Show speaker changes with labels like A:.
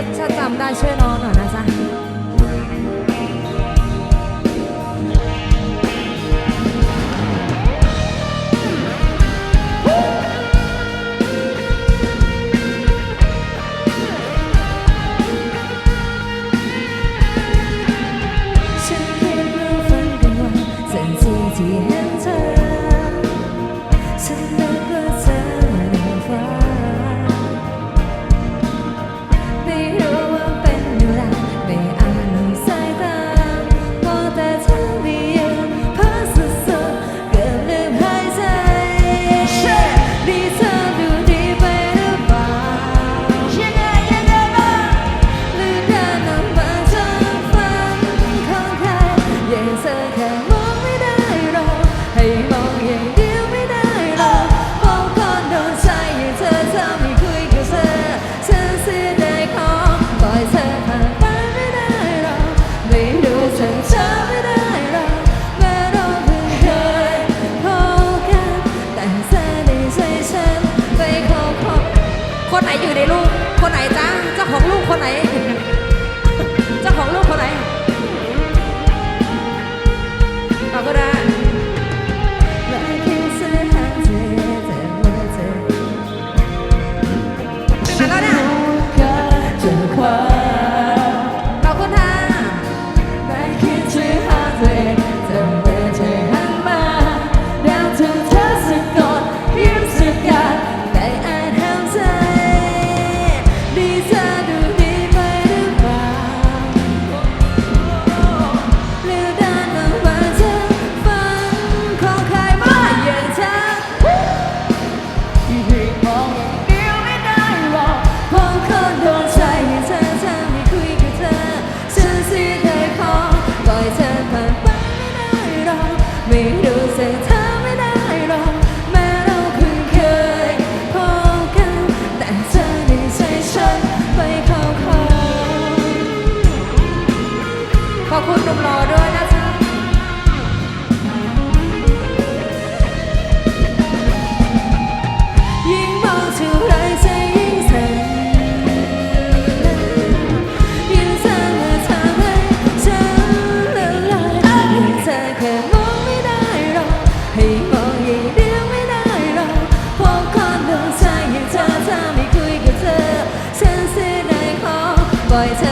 A: าถ้าจำได้ช่วยน้องหน่อยนะจ๊ะที่ คนไหนอยู่ในลูก คนไหนจ้าเจ้าของลูกคนไหน 一次